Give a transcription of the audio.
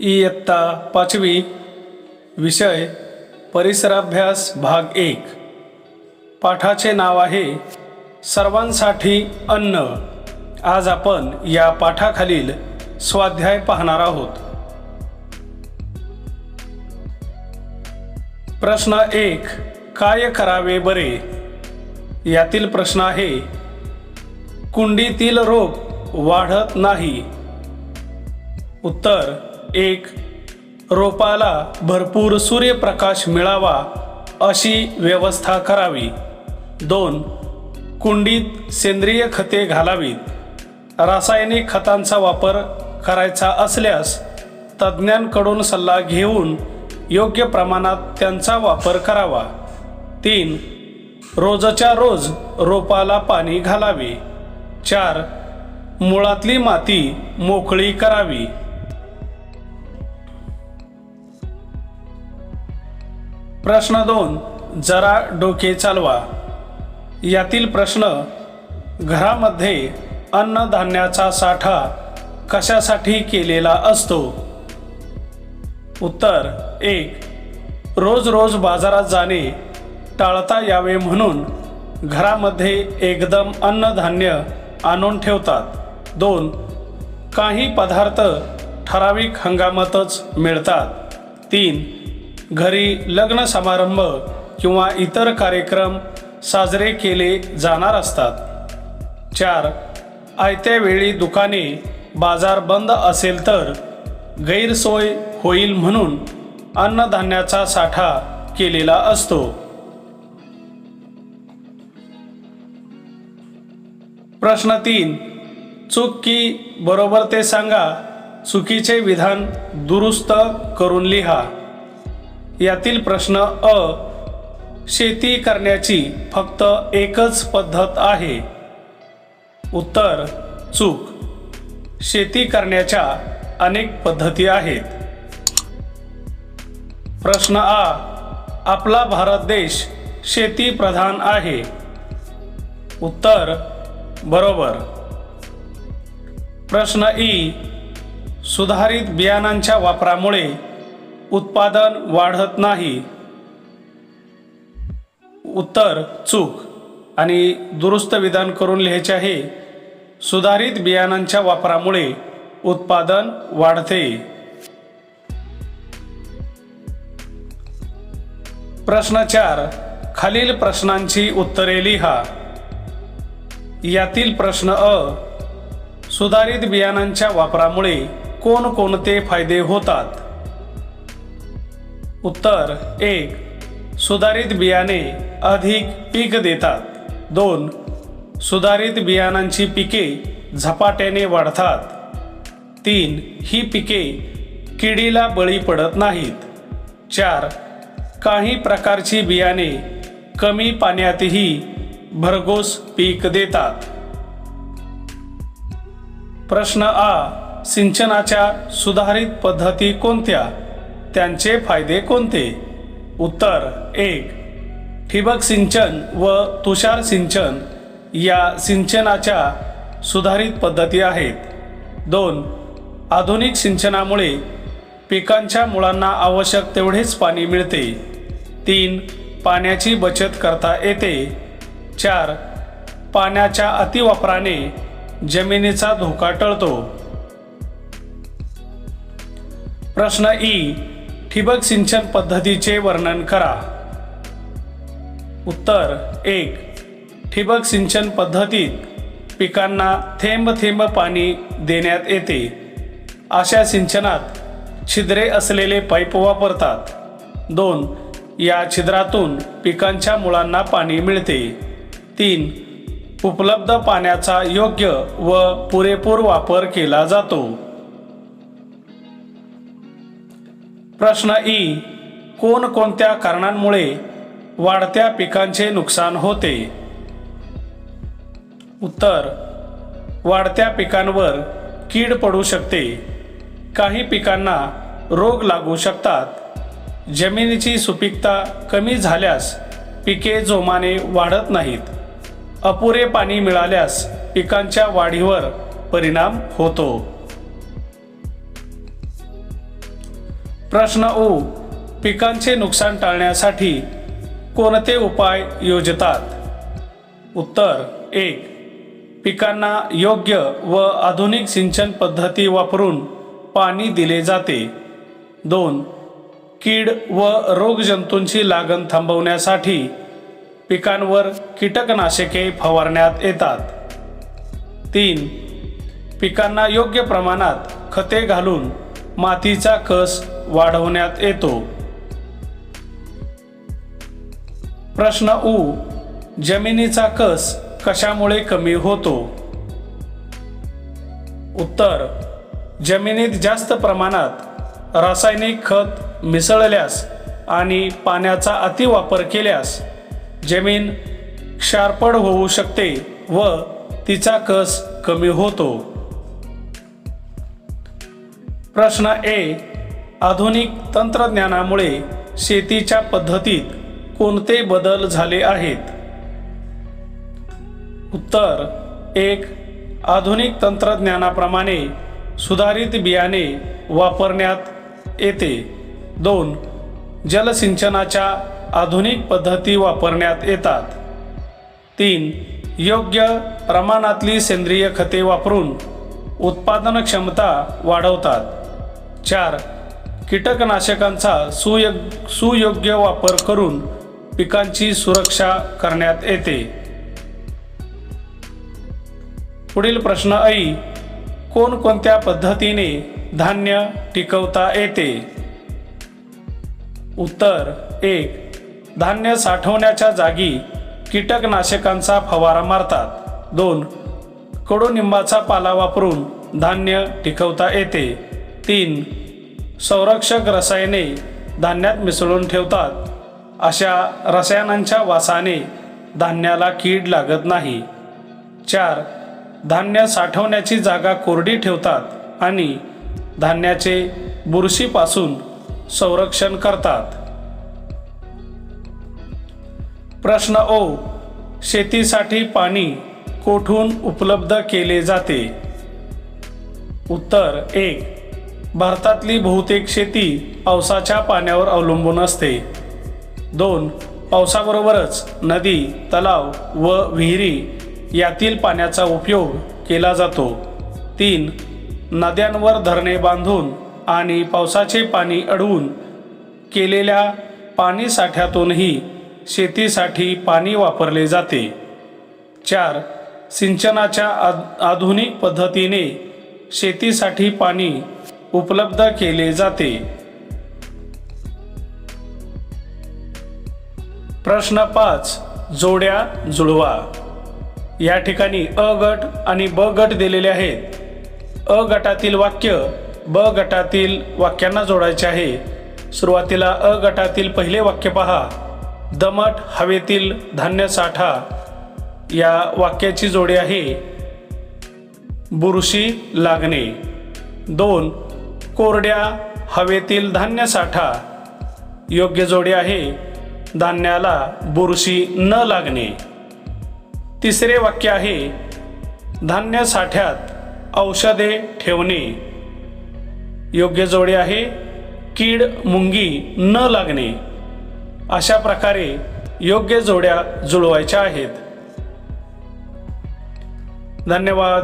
इयत्ता पाचवी विषय परिसराभ्यास भाग एक पाठाचे नाव आहे सर्वांसाठी अन्न आज आपण या पाठाखालील स्वाध्याय पाहणार आहोत. प्रश्न एक काय करावे बरे? यातील प्रश्न आहे कुंडीतील रोप वाढत नाही. उत्तर एक रोपाला भरपूर सूर्यप्रकाश मिळावा अशी व्यवस्था करावी. दोन कुंडीत सेंद्रिय खते घालावीत. रासायनिक खतांचा वापर करायचा असल्यास तज्ज्ञांकडून सल्ला घेऊन योग्य प्रमाणात त्यांचा वापर करावा. तीन रोजच्या रोज रोपाला पाणी घालावे. चार मुळातली माती मोकळी करावी. प्रश्न दोन जरा डोके चालवा. यातील प्रश्न घरामध्ये अन्नधान्याचा साठा कशासाठी केलेला असतो? उत्तर एक रोज रोज बाजारात जाणे टाळता यावे म्हणून घरामध्ये एकदम अन्नधान्य आणून ठेवतात. दोन काही पदार्थ ठराविक हंगामातच मिळतात. तीन घरी लग्न समारंभ किंवा इतर कार्यक्रम साजरे केले जाणार असतात. चार आयत्या वेळी दुकाने बाजार बंद असेल तर गैरसोय होईल म्हणून अन्नधान्याचा साठा केलेला असतो. प्रश्न तीन चूक की बरोबर ते सांगा चुकीचे विधान दुरुस्त करून लिहा. यातील प्रश्न अ शेती करण्याची फक्त एकच पद्धत आहे. उत्तर चूक. शेती करण्याच्या अनेक पद्धती आहेत. प्रश्न आ आपला भारत देश शेतीप्रधान आहे. उत्तर बरोबर. प्रश्न ई. सुधारित बियाणांच्या वापरामुळे उत्पादन वाढत नाही. उत्तर चूक. आणि दुरुस्त विधान करून लिहायचे आहे. सुधारित बियाणांच्या वापरामुळे उत्पादन वाढते. प्रश्न चार. खालील प्रश्नांची उत्तरे लिहा. यातील प्रश्न अ. सुधारित बियाणांच्या वापरामुळे कोणकोणते फायदे होतात? उत्तर एक. सुधारित बियाणे अधिक पीक देतात. दोन. सुधारित बियाणांची पिके झपाट्याने वाढतात. तीन. ही पिके किडीला बळी पडत नाहीत. चार. काही प्रकारची बियाणे कमी पाण्यातही भरघोस पीक देतात. प्रश्न आ सिंचनाच्या सुधारित पद्धती कोणत्या? त्यांचे फायदे कोणते? उत्तर एक ठिबक सिंचन व तुषार सिंचन या सिंचनाच्या सुधारित पद्धती आहेत. दोन आधुनिक सिंचनामुळे पिकांच्या मुळांना आवश्यक तेवढेच पाणी मिळते. तीन पाण्याची बचत करता येते. चार पाण्याच्या अतिवापराने जमिनीचा धोका टळतो. प्रश्न ई ठिबक सिंचन पद्धतीचे वर्णन करा. उत्तर एक ठिबक सिंचन पद्धतीत पिकांना थेंब थेंब पाणी देण्यात येते. अशा सिंचनात छिद्रे असलेले पाईप वापरतात. दोन या छिद्रातून पिकांच्या मुळांना पाणी मिळते. तीन. उपलब्ध पाण्याचा योग्य व पुरेपूर वापर केला जातो. प्रश्न ई. कोणकोणत्या कारणांमुळे वाढत्या पिकांचे नुकसान होते? उत्तर. वाढत्या पिकांवर कीड पडू शकते. काही पिकांना रोग लागू शकतात. जमिनीची सुपीकता कमी झाल्यास पिके जोमाने वाढत नाहीत. अपुरे पाणी मिळाल्यास पिकांच्या वाढीवर परिणाम होतो. प्रश्न ऊ पिकांचे नुकसान टाळण्यासाठी कोणते उपाय योजतात? उत्तर एक पिकांना योग्य व आधुनिक सिंचन पद्धती वापरून पाणी दिले जाते. दोन कीड व रोगजंतूंची लागण थांबवण्यासाठी पिकांवर कीटकनाशके फवारण्यात येतात. तीन पिकांना योग्य प्रमाणात खते घालून मातीचा कस वाढवण्यात येतो. प्रश्न उ जमिनीचा कस कशामुळे कमी होतो? उत्तर जमिनीत जास्त प्रमाणात रासायनिक खत मिसळल्यास आणि पाण्याचा अतिवापर केल्यास जमीन क्षारपड होऊ शकते व तिचा कस कमी होतो. प्रश्न ए. आधुनिक तंत्रज्ञानामुळे शेतीच्या पद्धतीत कोणते बदल झाले आहेत? उत्तर. एक. आधुनिक तंत्रज्ञानाप्रमाणे सुधारित बियाणे वापरण्यात येते. दोन. जलसिंचनाच्या आधुनिक पद्धती वापरण्यात येतात. तीन योग्य प्रमाणातली सेंद्रिय खते वापरून उत्पादन क्षमता वाढवतात. चार कीटकनाशकांचा सुयोग सुयोग्य वापर करून पिकांची सुरक्षा करण्यात येते. पुढील प्रश्न ऐ कोणकोणत्या पद्धतीने धान्य टिकवता येते? उत्तर एक धान्य साठवण्याच्या जागी कीटकनाशकांचा फवारा मारतात. दोन कडुनिंबाचा पाला वापरून धान्य टिकवता येते. तीन संरक्षक रसायने धान्यात मिसळून ठेवतात. अशा रसायनांच्या वासाने धान्याला कीड लागत नाही. चार धान्य साठवण्याची जागा कोरडी ठेवतात आणि धान्याचे बुरशीपासून संरक्षण करतात. प्रश्न ओ. शेतीसाठी पाणी कोठून उपलब्ध केले जाते? उत्तर एक. भारतातली बहुतेक शेती पावसाच्या पाण्यावर अवलंबून असते. दोन. पावसाबरोबरच नदी तलाव व विहिरी यातील पाण्याचा उपयोग केला जातो. तीन. नद्यांवर धरणे बांधून आणि पावसाचे पाणी अडवून केलेल्या पाणी साठ्यातूनही शेतीसाठी पाणी वापरले जाते. चार सिंचनाच्या आद आधुनिक पद्धतीने शेतीसाठी पाणी उपलब्ध केले जाते. प्रश्न पाच जोड्या जुळवा. या ठिकाणी अ गट आणि ब गट दिलेले आहेत. अ गटातील वाक्य ब गटातील वाक्यांना जोडायचे आहे. सुरुवातीला अ गटातील पहिले वाक्य पहा. दमट हवेतील धान्यसाठा या वाक्याची जोडी आहे बुरशी लागणे. दोन कोरड्या हवेतील धान्यसाठा योग्य जोडी आहे धान्याला बुरशी न लागणे. तिसरे वाक्य आहे धान्य साठ्यात औषधे ठेवणे. योग्य जोडी आहे कीड मुंगी न लागणे. अशा प्रकारे योग्य जोड्या जुळवायच्या आहेत. धन्यवाद.